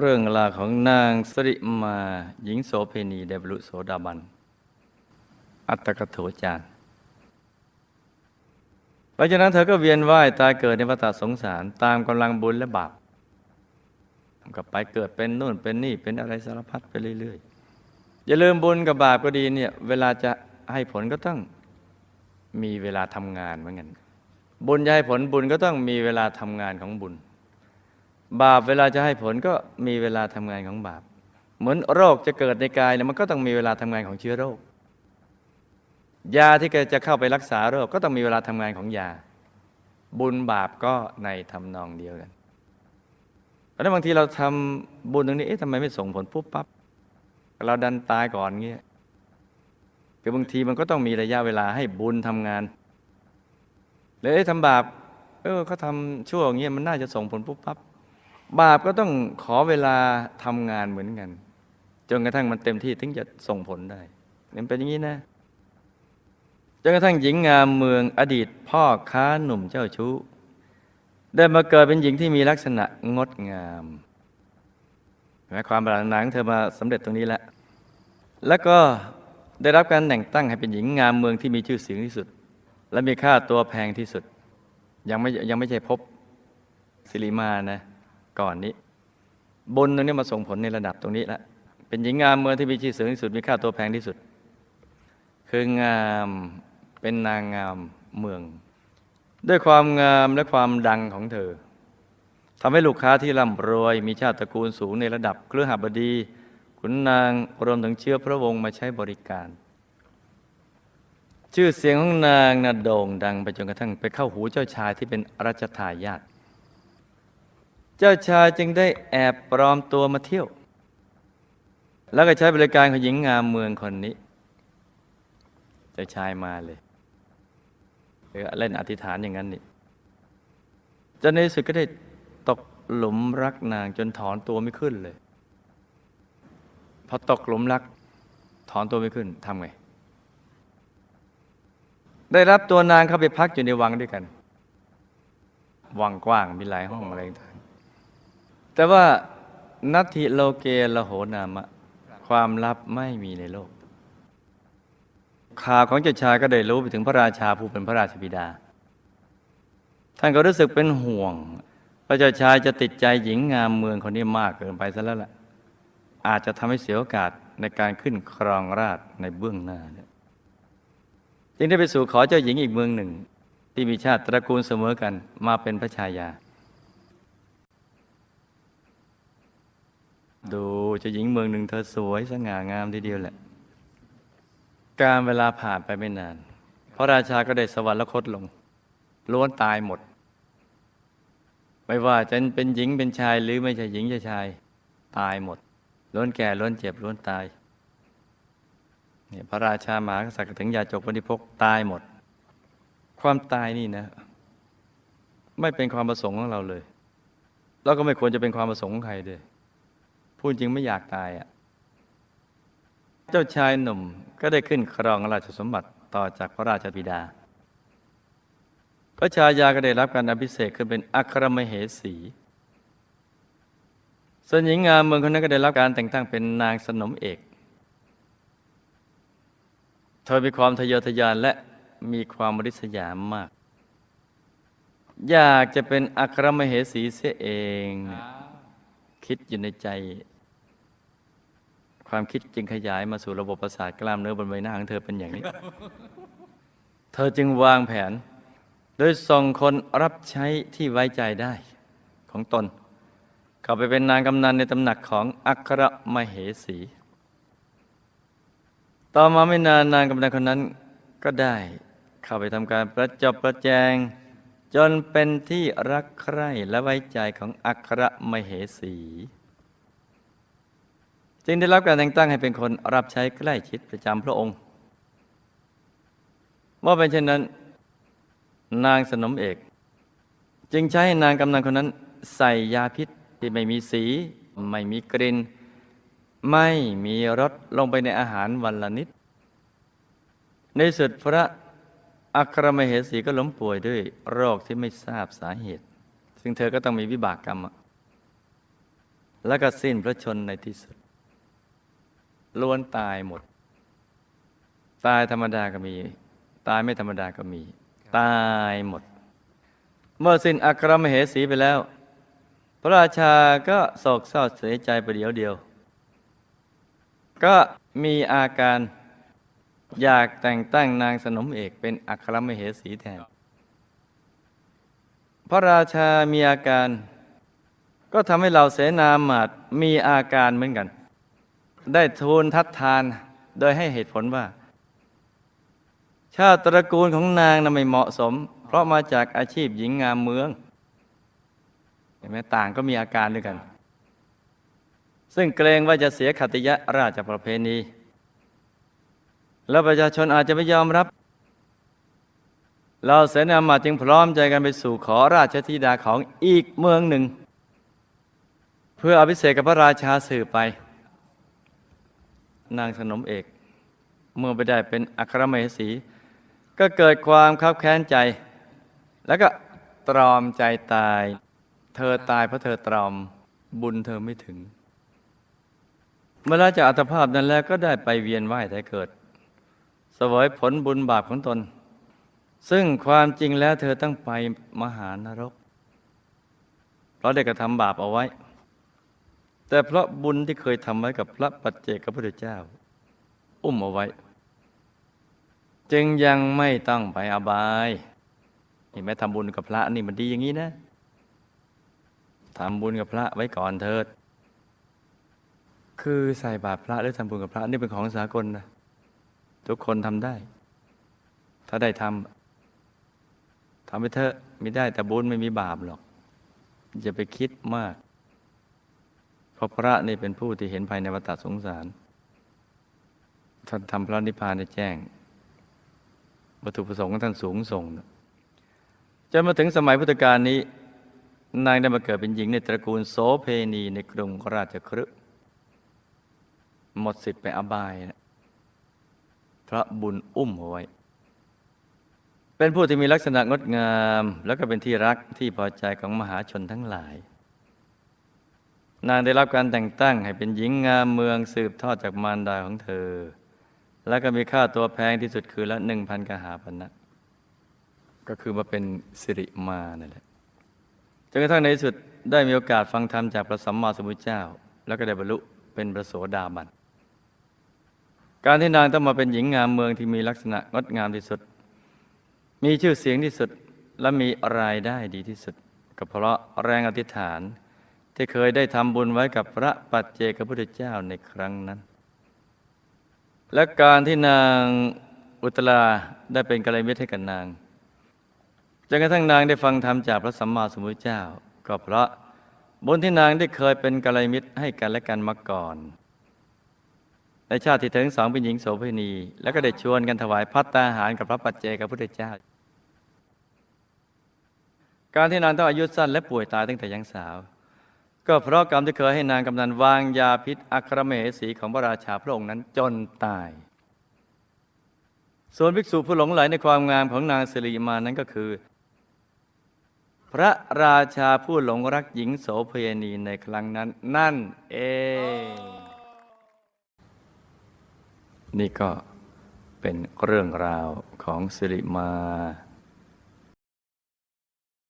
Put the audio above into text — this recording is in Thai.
เรื่องราวของนางสริมาหญิงโสเพณีเดบรุโสดาบัน อัตตกโถจารย์หลังจากนั้นเธอก็เวียนว่ายตายเกิดในวัฏสงสาร ตามกำลังบุญและบาปก็ไปเกิดเป็นนู่นเป็นนี่เป็นอะไรสารพัดไปเรื่อยๆ อย่าลืมบุญกับบาปก็ดีเนี่ยเวลาจะให้ผลก็ต้องมีเวลาทำงานเหมือนกันบุญจะให้ผลบุญก็ต้องมีเวลาทำงานของบุญ บาปเวลาจะให้ผลก็มีเวลาทำงานของบาป เหมือนโรคจะเกิดในกายเนี่ยมันก็ต้องมีเวลาทำงานของเชื้อโรค ยาที่จะเข้าไปรักษาโรคก็ต้องมีเวลาทำงานของยา บุญบาปก็ในทำนองเดียวกันเพราะฉะนั้นบางทีเราทำบุญตรงนี้เอ๊ะทำไมไม่ส่งผลปุ๊บปั๊บเราดันตายก่อนเงี้ยคือบางทีมันก็ต้องมีระยะเวลาให้บุญทำงานเอ๊ะทำบาปเออเขาทำชั่วอย่างเงี้ยมันน่าจะส่งผลปุ๊บปั๊บ บาปก็ต้องขอเวลาทำงานเหมือนกัน จนกระทั่งมันเต็มที่ถึงจะส่งผลได้มันเป็นอย่างนี้นะจนกระทั่งหญิงงามเมืองอดีตพ่อค้าหนุ่มเจ้าชู้ ได้มาเกิดเป็นหญิงที่มีลักษณะงดงามแม้ความปรารถนาของเธอมาสำเร็จตรงนี้แล้วแล้วก็ได้รับการแต่งตั้งให้เป็นหญิงงามเมืองที่มีชื่อเสียงที่สุด และมีค่าตัวแพงที่สุด ยังไม่ยังไม่ใช่พบสิริมานะ ก่อนนี้ บุญตรงนี้มาส่งผลในระดับตรงนี้แล้วเป็นหญิงงามเมืองที่มีชื่อเสียงที่สุดมีค่าตัวแพงที่สุด คืองามเป็นนางงามเมือง ด้วยความงามและความดังของเธอทำให้ลูกค้าที่ร่ำรวย มีชาติตระกูลสูงในระดับเครือหบดีขุนนางรวมถึงเชื้อพระวงศ์มาใช้บริการ ชื่อเสียงของนางน่ะโด่งดังไปจนกระทั่งไปเข้าหูเจ้าชายที่เป็นรัชทายาท จ้าชายจึงได้แอบปลอมตัวมาเที่ยว แล้วก็ใช้บริการของหญิงงามเมืองคนนี้ เจ้าชายมาเลยเล่นอธิษฐานอย่างนั้นนี่จนในที่สุดก็ได้ตกหลุมรักนางจนถอนตัวไม่ขึ้นเลย พอตกหลุมรัก ถอนตัวไม่ขึ้นทำไง ได้รับตัวนางเข้าไปพักอยู่ในวังด้วยกัน วังกว้างมีหลายห้องอะไรต่าง แต่ว่านัตถิโลเกละโหนามะ ความลับไม่มีในโลก ข่าวของเจ้าชายก็ได้รู้ไปถึงพระราชาผู้เป็นพระราชบิดา ท่านก็รู้สึกเป็นห่วงพระเจ้าชายจะติดใจหญิงงามเมืองคนนี้มากเกินไปซะแล้วล่ะ อาจจะทำให้เสียโอกาสในการขึ้นครองราชในเบื้องหน้าจึงได้ไปสู่ขอเจ้าหญิงอีกเมืองหนึ่ง ที่มีชาติตระกูลเสมอกันมาเป็นพระชายา ดูจ้าหญิงเมืองหนึ่งเธอสวยสง่างามทีเดียวแหละ การเวลาผ่านไปไม่นาน พระราชาก็ได้สวรรคตลง ล้วนตายหมด ไม่ว่าจะเป็นหญิงเป็นชายหรือไม่ใช่หญิงใช่ชาย ตายหมด ล้วนแก่ล้วนเจ็บล้วนตายเนี่ยพระราชาหมากษัตริย์ถึงยาจกปฏิพกตายหมด ความตายนี่นะ ไม่เป็นความประสงค์ของเราเลย แล้วก็ไม่ควรจะเป็นความประสงค์ของใครด้วย พูดจริงไม่อยากตายอะ เจ้าชายหนุ่มก็ได้ขึ้นครองราชสมบัติต่อจากพระราชบิดา พระชายาก็ได้รับการอภิเษกขึ้นเป็นอัครมเหสี ส่วนหญิงงามเมืองคนนั้นก็ได้รับการแต่งตั้งเป็นนางสนมเอก เธอมีความทะเยอทะยานและมีความบริษยามมาก อยากจะเป็นอัครมเหสีเสียเอง คิดอยู่ในใจ ความคิดจึงขยายมาสู่ระบบประสาทกล้ามเนื้อบนใบหน้าของเธอเป็นอย่างนี้ เธอจึงวางแผน โดยส่งคนรับใช้ที่ไว้ใจได้ของตน เข้าไปเป็นนางกำนันในตำหนักของอัครมเหสี ต่อมาไม่นานนางกำนันคนนั้นก็ได้ เข้าไปทำการประจบประแจง จนเป็นที่รักใคร่และไว้ใจของอัครมเหสี จึงได้รับการแต่งตั้งให้เป็นคนรับใช้ใกล้ชิดประจำพระองค์ เมื่อเป็นเช่นนั้น นางสนมเอก จึงใช้นางกำนันคนนั้น ใส่ยาพิษที่ไม่มีสี ไม่มีกลิ่นไม่มีรสลงไปในอาหารวันละนิด ในสุดพระอัครมเหสีก็ล้มป่วยด้วยโรคที่ไม่ทราบสาเหตุ ซึ่งเธอก็ต้องมีวิบากกรรม แล้วก็สิ้นพระชนในที่สุด ล้วนตายหมด ตายธรรมดาก็มี ตายไม่ธรรมดาก็มี ตายหมด เมื่อสิ้นอัครมเหสีไปแล้ว พระราชาก็โศกเศร้าเสียใจประเดี๋ยวเดียว ก็มีอาการอยากแต่งตั้งนางสนมเอกเป็นอัครมเหสีแทน พระราชามีอาการ ก็ทำให้เราเสนาหมาดมีอาการเหมือนกัน ได้ทูลทัดทานโดยให้เหตุผลว่า ชาติตระกูลของนางน่ะไม่เหมาะสม เพราะมาจากอาชีพหญิงงามเมืองเห็นไหมต่างก็มีอาการด้วยกัน ซึ่งเกรงว่าจะเสียขติยะราชประเพณี แล้วประชาชนอาจจะไม่ยอมรับ เราเสนามาจึงพร้อมใจกันไปสู่ขอราชธิดาของอีกเมืองหนึ่ง เพื่ออภิเษกกับพระราชาสืบไป นางสนมเอก เมื่อไปได้เป็นอัครมเหสี ก็เกิดความคับแค้นใจ แล้วก็ตรอมใจตาย เธอตายเพราะเธอตรอมบุญเธอไม่ถึง เมื่อละจากอัตภาพนั้นแล้วก็ได้ไปเวียนว่ายแต่เกิด เสวยผลบุญบาปของตน ซึ่งความจริงแล้วเธอต้องไปมหานรก เพราะได้กระทำบาปเอาไว้ แต่เพราะบุญที่เคยทำไว้กับพระปัจเจกพระพุทธเจ้า อุ้มเอาไว้ จึงยังไม่ต้องไปอบายเห็นไหมทำบุญกับพระนี่มันดีอย่างนี้นะทำบุญกับพระไว้ก่อนเถิด คือใส่บาตรพระหรือทำบุญกับพระนี่เป็นของสากลนะทุกคนทำได้ ถ้าได้ทำทำไปเถอะไม่ได้แต่บุญไม่มีบาปหรอกอย่าไปคิดมาก เพราะพระนี่เป็นผู้ที่เห็นภายในวัฏสงสารท่านทำพระนิพพานในแจ้ง วัตถุประสงค์ของท่านสูงส่งนะจนมาถึงสมัยพุทธกาลนี้ นางได้มาเกิดเป็นหญิงในตระกูลโสเพณีในกรุงราชคฤห์หมดสิทธิ์ไปอบายนะพระบุญอุ้มเอาไว้ เป็นผู้ที่มีลักษณะงดงาม แล้วก็เป็นที่รักที่พอใจของมหาชนทั้งหลาย นางได้รับการแต่งตั้งให้เป็นหญิงงามเมืองสืบทอดจากมารดาของเธอ แล้วก็มีค่าตัวแพงที่สุดคือละหนึ่งพันกหาปณะก็คือมาเป็นสิริมานั่นแหละจนกระทั่งในที่สุดได้มีโอกาสฟังธรรมจากพระสัมมาสัมพุทธเจ้า แล้วก็ได้บรรลุเป็นพระโสดาบัน การที่นางต้องมาเป็นหญิงงามเมืองที่มีลักษณะงดงามที่สุด มีชื่อเสียงที่สุดและมีรายได้ดีที่สุด ก็เพราะแรงอธิษฐาน ที่เคยได้ทำบุญไว้กับพระปัจเจกพุทธเจ้าในครั้งนั้น และการที่นางอุตราได้เป็นกัลยาณมิตรให้กับนางจนกระทั่งนางได้ฟังธรรมจากพระสัมมาสัมพุทธเจ้า ก็เพราะบุญที่นางได้เคยเป็นกัลยาณมิตรให้กันและกันมาก่อน ในชาติที่ถึงสองเป็นหญิงโสเภณี แล้วก็ได้ชวนกันถวายพัตตาหารกับพระปัจเจกพุทธเจ้า การที่นางต้องอายุสั้นและป่วยตายตั้งแต่ยังสาว ก็เพราะกรรมที่เคยให้นางกำนันวางยาพิษอัครเหสีของพระราชาพระองค์นั้นจนตาย ส่วนภิกษุผู้หลงไหลในความงามของนางสิริมานั้นก็คือ พระราชาผู้หลงรักหญิงโสเพณีในครั้งนั้น นั่นเองนี่ก็เป็นเรื่องราวของสิริมา